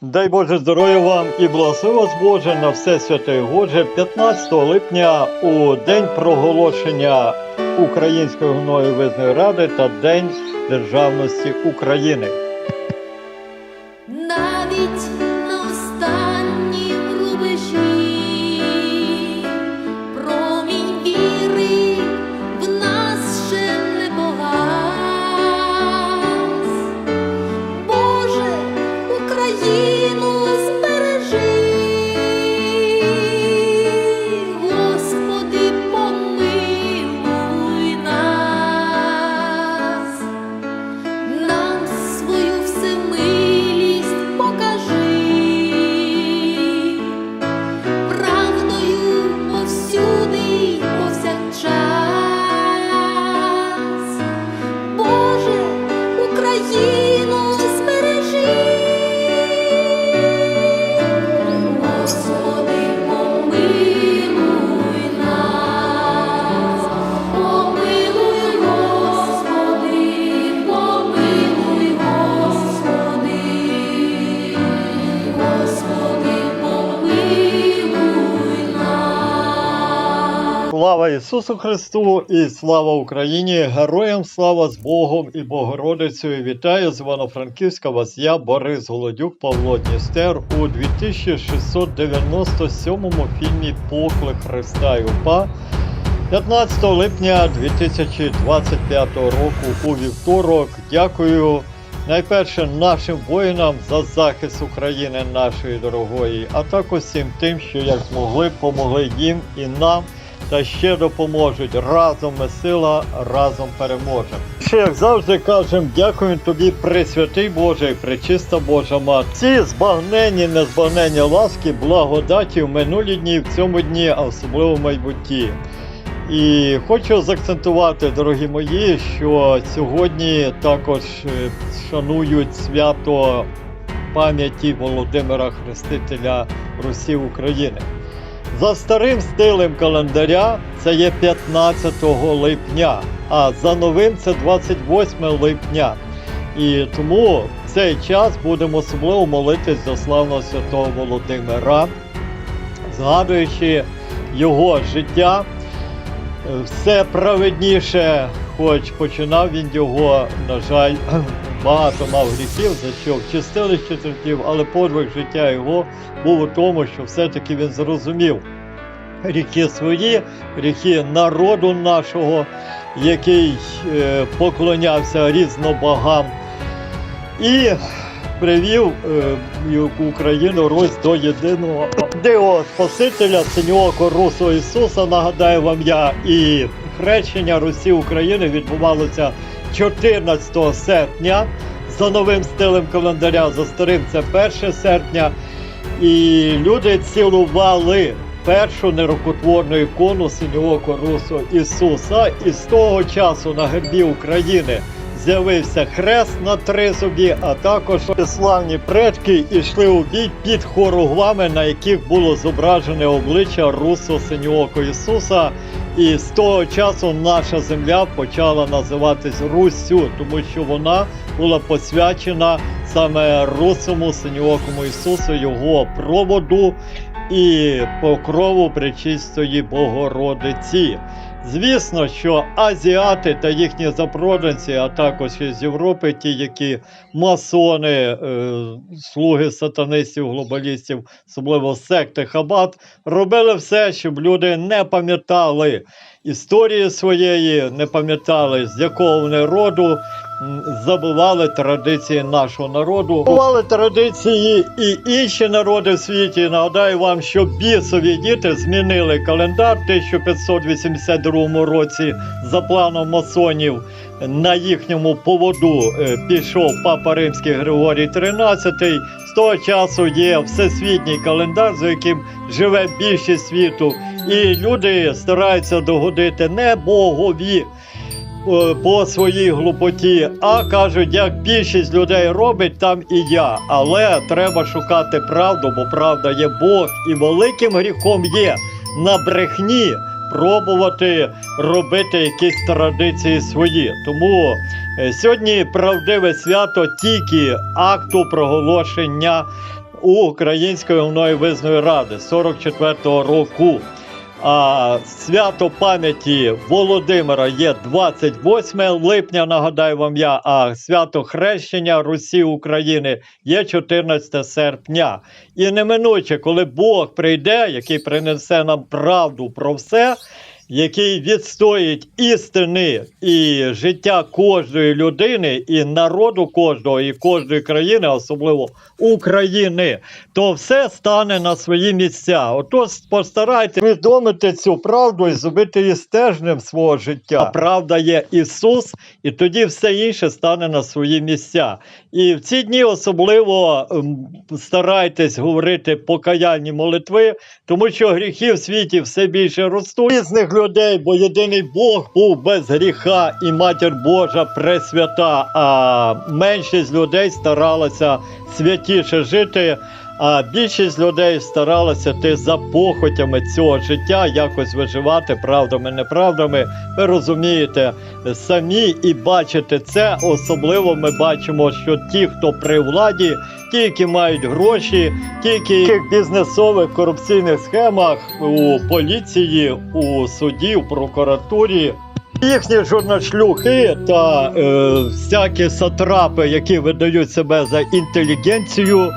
Дай Боже здоров'я вам і благослови вас Боже на все святе Боже 15 липня у день проголошення Української гною визної ради та День Державності України. Ісусу Христу і слава Україні! Героям слава з Богом і Богородицею! Вітаю з Івано-Франківська вас я, Борис Голодюк, Павло Дністер у 2697 фільмі Поклик Христа і УПА 15 липня 2025 року у вівторок. Дякую найперше нашим воїнам за захист України нашої дорогої, а також всім тим, що як змогли, помогли їм і нам. Та ще допоможуть разом ми сила, разом переможемо. Ще як завжди кажемо, дякуємо тобі, Пресвятий Боже і Пречиста Божа Мати. Ці збагнені, незбагнені ласки, благодаті в минулі дні, в цьому дні, а особливо в майбутті. І хочу заакцентувати, дорогі мої, що сьогодні також е, шанують свято пам'яті Володимира Хрестителя Русі України. За старим стилем календаря це є 15 липня, а за новим це 28 липня. І тому в цей час будемо особливо молитись за славного святого Володимира, згадуючи його життя. Все праведніше, хоч починав він його, на жаль, багато мав гріхів, за що в чистилищі терпів, але подвиг життя його був у тому, що все-таки він зрозумів гріхи свої, гріхи народу нашого, який е, поклонявся різнобогам, і привів е, Україну Русь до єдиного дивого Спасителя, синього Русу Ісуса. Нагадаю вам я і хрещення Русі України відбувалося 14 серпня. За новим стилем календаря, за старим це 1 серпня. І люди цілували першу нерукотворну ікону синього Русу Ісуса. І з того часу на гербі України з'явився хрест на тризубі, а також славні предки йшли у бій під хоругвами, на яких було зображене обличчя Русу Синьооко Ісуса. І з того часу наша земля почала називатись Руссю, тому що вона була посвячена саме Русому Синьоокому Ісусу, його проводу і покрову Пречистої Богородиці. Звісно, що азіати та їхні запроданці, а також із Європи, ті, які масони, е, слуги сатанистів, глобалістів, особливо секти Хабат, робили все, щоб люди не пам'ятали історії своєї, не пам'ятали, з якого вони роду, забували традиції нашого народу. Забували традиції і інші народи в світі. Нагадаю вам, що бісові діти змінили календар в 1582 році за планом масонів. На їхньому поводу е, пішов папа Римський Григорій XIII. З того часу є всесвітній календар, за яким живе більшість світу. І люди стараються догодити не Богові по своїй глупоті, а кажуть, як більшість людей робить, там і я. Але треба шукати правду, бо правда є Бог, і великим гріхом є на брехні пробувати робити якісь традиції свої. Тому е, сьогодні правдиве свято тільки акту проголошення у Української мною визної ради 44-го року. А свято пам'яті Володимира є 28 липня, нагадаю вам я, а свято хрещення Русі України є 14 серпня. І неминуче, коли Бог прийде, який принесе нам правду про все, який відстоїть істини і життя кожної людини, і народу кожного, і кожної країни, особливо України, то все стане на свої місця. Отож, постарайтесь відомити цю правду і зробити її стежнем свого життя. Правда є Ісус, і тоді все інше стане на свої місця. І в ці дні особливо ем, старайтесь говорити покаянні молитви, тому що гріхи в світі все більше ростуть. Людей, бо єдиний Бог був без гріха і матір Божа пресвята. А меншість людей старалася святіше жити. А більшість людей старалася ти за похотями цього життя якось виживати правдами, неправдами. Ви розумієте самі і бачите це. Особливо ми бачимо, що ті, хто при владі, ті, які мають гроші, ті, які в бізнесових корупційних схемах у поліції, у суді, у прокуратурі. Їхні журнашлюхи та е, всякі сатрапи, які видають себе за інтелігенцію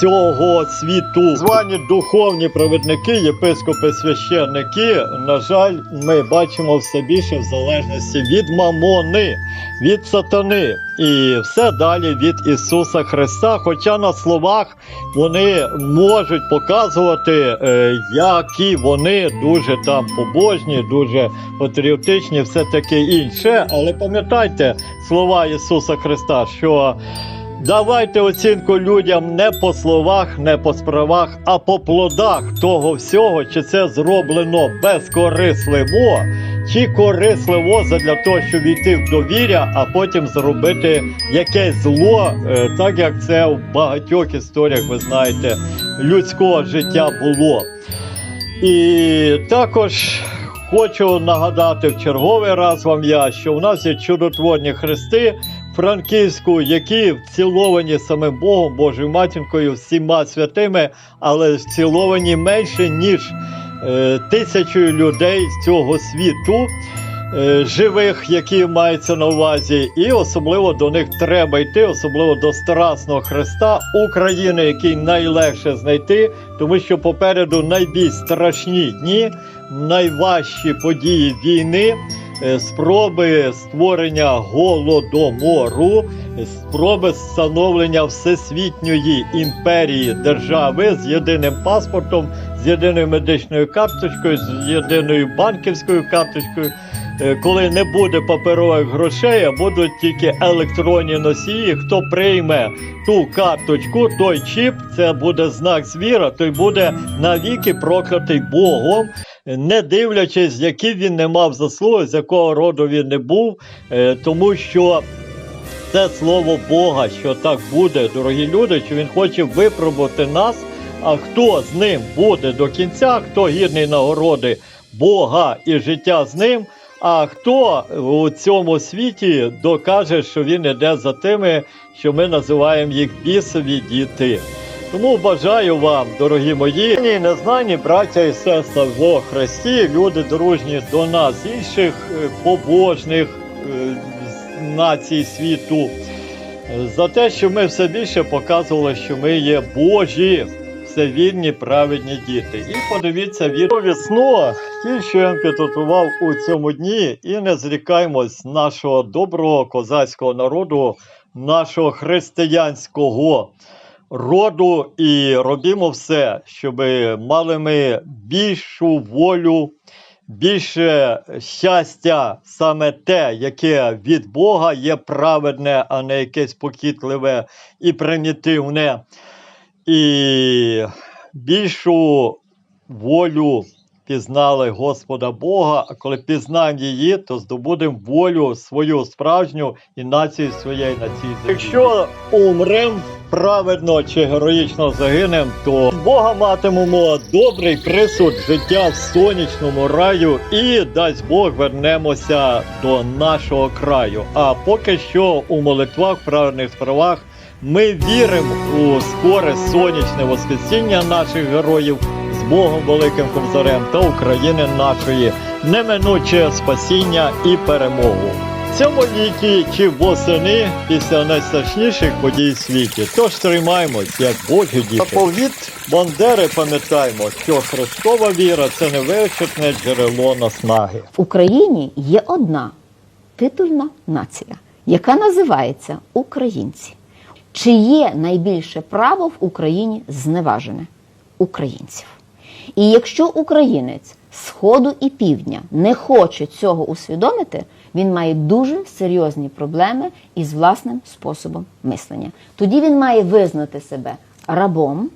цього світу, звані духовні провідники, єпископи, священники, на жаль, ми бачимо все більше в залежності від мамони, від сатани і все далі від Ісуса Христа. Хоча на словах вони можуть показувати, е, які вони дуже там побожні, дуже патріотичні, все таке інше. Але пам'ятайте слова Ісуса Христа, що давайте оцінку людям не по словах, не по справах, а по плодах того всього, чи це зроблено безкорисливо, чи корисливо задля того, щоб війти в довір'я, а потім зробити якесь зло, е, так як це в багатьох історіях, ви знаєте, людського життя було. І також хочу нагадати в черговий раз вам я, що у нас є чудотворні хрести в Франківську, які вціловані самим Богом, Божою матінкою, всіма святими, але вціловані менше, ніж е, тисячою людей з цього світу. е, Живих, які маються на увазі, і особливо до них треба йти, особливо до Страсного Христа України, який найлегше знайти, тому що попереду найбільш страшні дні, найважчі події війни, спроби створення голодомору, е, спроби встановлення всесвітньої імперії держави з єдиним паспортом, з єдиною медичною карточкою, з єдиною банківською карточкою. Е, Коли не буде паперових грошей, а будуть тільки електронні носії, хто прийме ту карточку, той чіп, це буде знак звіра, той буде навіки проклятий Богом, не дивлячись, які він не мав заслуги, з якого роду він не був, е, тому що це слово Бога, що так буде, дорогі люди, що він хоче випробувати нас. А хто з ним буде до кінця, хто гідний нагороди Бога і життя з ним, а хто у цьому світі докаже, що він іде за тими, що ми називаємо їх бісові діти. Тому бажаю вам, дорогі мої, незнані браття і сестри во Христі, люди дружні до нас, інших е, побожних е, націй світу, за те, що ми все більше показували, що ми є Божі, все вірні, праведні діти. І подивіться віру сну, ті, що я підготував у цьому дні, і не зрікаємось нашого доброго козацького народу, нашого християнського роду, і робімо все, щоб мали ми більшу волю. Більше щастя, саме те, яке від Бога є праведне, а не якесь покітливе і примітивне і більшу волю пізнали Господа Бога, а коли пізнаємо її, то здобудемо волю свою справжню і націю своєї на цій землі. Якщо умрем праведно чи героїчно загинем, то Бога матимемо добрий присуд життя в сонячному раю і дасть Бог вернемося до нашого краю. А поки що у молитвах, праведних справах Ми віримо у скоре сонячне воскресіння наших героїв з Богом Великим Кобзарем та України нашої, неминуче спасіння і перемогу. Цьому віки чи восени після найстрашніших подій в світі. Тож тримаємось, як Божі діти. Заповіт Бандери пам'ятаємо, що Христова віра це невичерпне джерело наснаги. В Україні є одна титульна нація, яка називається Українці. Чи є найбільше право в Україні зневажене українців? І якщо українець Сходу і Півдня не хоче цього усвідомити, він має дуже серйозні проблеми із власним способом мислення. Тоді він має визнати себе рабом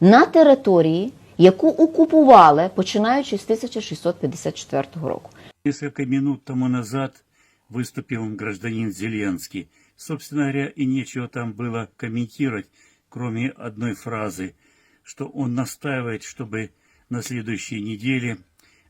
на території, яку окупували починаючи з 1654 року. Несколько минут тому назад выступил гражданин Зеленский. Собственно говоря, и нечего там было комментировать, кроме одной фразы, что он настаивает, чтобы на следующей неделе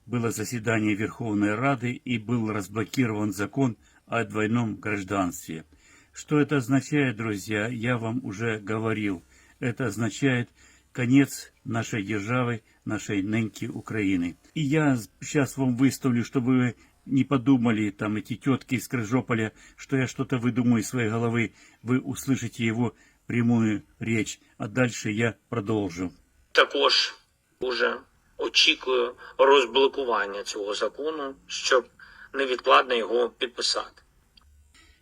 было заседание Верховной Рады и был разблокирован закон о двойном гражданстве. Что это означает, друзья, я вам уже говорил. Это означает конец нашей державы, нашей нынки Украины. И я сейчас вам выставлю, чтобы вы не подумали, там, эти тетки из Крыжополя, что я что-то выдумаю из своей головы. Вы услышите его прямую речь, а дальше я продолжу. Також уже очікую розблокування цього закону, щоб невідкладно його підписати.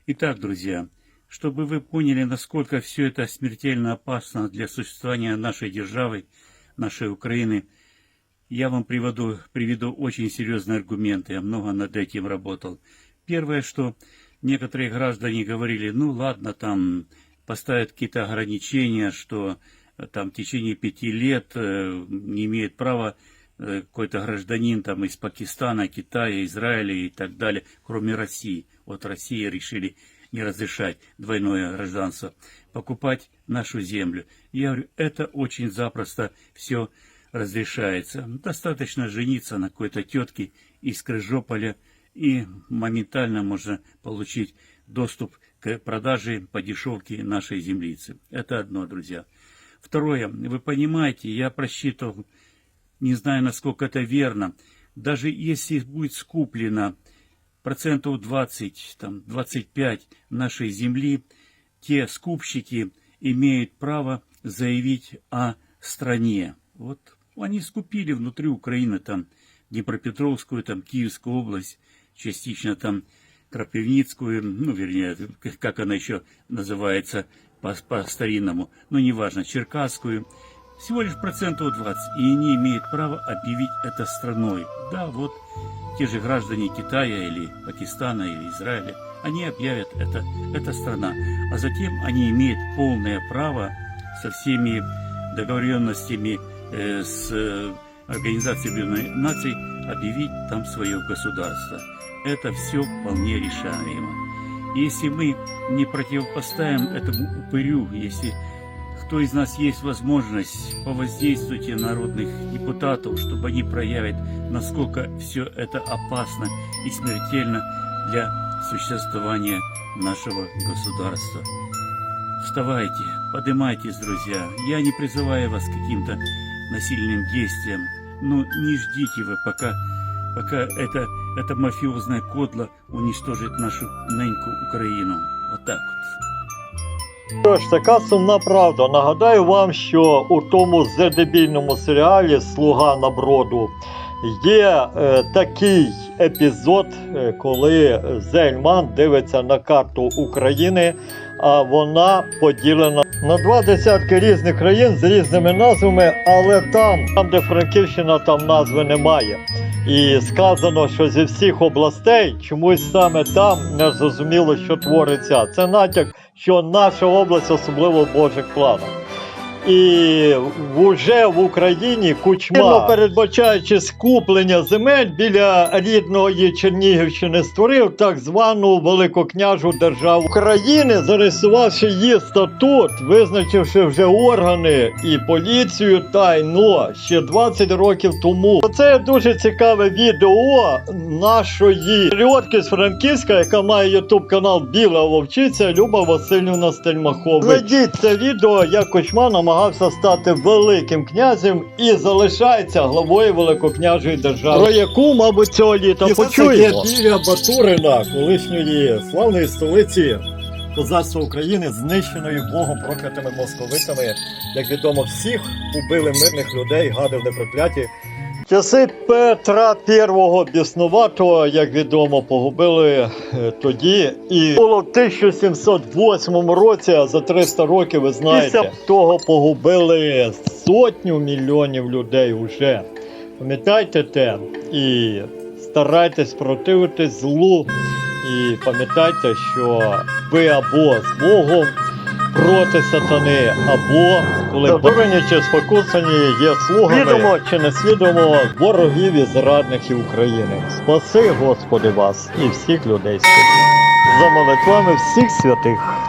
Итак, друзья, чтобы вы поняли, насколько все это смертельно опасно для существования нашей державы, нашей Украины, я вам приведу, приведу очень серьезные аргументы. Я много над этим работал. Первое, что некоторые граждане говорили, ну ладно, там поставят какие-то ограничения, что э, там в течение пяти лет э, не имеет права э, какой-то гражданин там из Пакистана, Китая, Израиля и так далее, кроме России. Вот России решили не разрешать двойное гражданство, покупать нашу землю. Я говорю, это очень запросто все разрешается. Достаточно жениться на какой-то тетке из Крыжополя, и моментально можно получить доступ к продаже по дешевке нашей землицы. Это одно, друзья. Второе, вы понимаете, я просчитывал, не знаю, насколько это верно, даже если будет скуплено процентов 20, там, 25 нашей земли, те скупщики имеют право заявить о стране. Вот они скупили внутри Украины там Днепропетровскую, там Киевскую область, частично там Крапивницкую, ну, вернее, как она еще называется по-старинному, но неважно, Черкасскую, всего лишь процентов 20, и они имеют право объявить это страной. Да, вот те же граждане Китая или Пакистана или Израиля, они объявят это, это страна. А затем они имеют полное право со всеми договоренностями э, с э, Организацией Объединенных Наций объявить там свое государство. Это все вполне решаемо. Если мы не противопоставим этому упырю, если кто из нас есть возможность повоздействуйте на народных депутатов, чтобы они проявят, насколько все это опасно и смертельно для существования нашего государства. Вставайте, поднимайтесь, друзья. Я не призываю вас к каким-то насильным действиям, но не ждите вы, пока, пока это, это мафиозная кодла уничтожит нашу неньку Украину. Вот так вот. Що ж, така сумна правда. Нагадаю вам, що у тому зедебільному серіалі Слуга наброду є е, такий епізод, е, коли Зельман дивиться на карту України, а вона поділена на два десятки різних країн з різними назвами, але там, там де Франківщина, там назви немає. І сказано, що зі всіх областей чомусь саме там не зрозуміло, що твориться. Це натяк, що наша область особливо в Божих планах. І вже в Україні кучма, передбачаючи скуплення земель біля рідної Чернігівщини, створив так звану великокняжу державу України, зареєструвавши її статут, визначивши вже органи і поліцію тайно ще 20 років тому. Це дуже цікаве відео нашої патріотки з Франківська, яка має ютуб канал Біла Вовчиця Люба Васильівна Стельмахович. Глядіть це відео, як Кучма намагався стати великим князем і залишається главою великокняжої держави. Про яку, мабуть, цього літа почуємо. біля Батурина, колишньої славної столиці козацтва України, знищеної Богом проклятими московитами. Як відомо, всіх убили мирних людей, гадив не непрокляті. Часи Петра I Біснуватого, як відомо, погубили е, тоді. І було в 1708 році, а за 300 років, ви знаєте, після того погубили сотню мільйонів людей уже. Пам'ятайте те і старайтесь противитись злу. І пам'ятайте, що ви або з Богом проти сатани, або коли обурені чи спокусані є слугами, свідомо чи не свідомо ворогів і зрадників України. Спаси, Господи, вас і всіх людей святих. За молитвами всіх святих.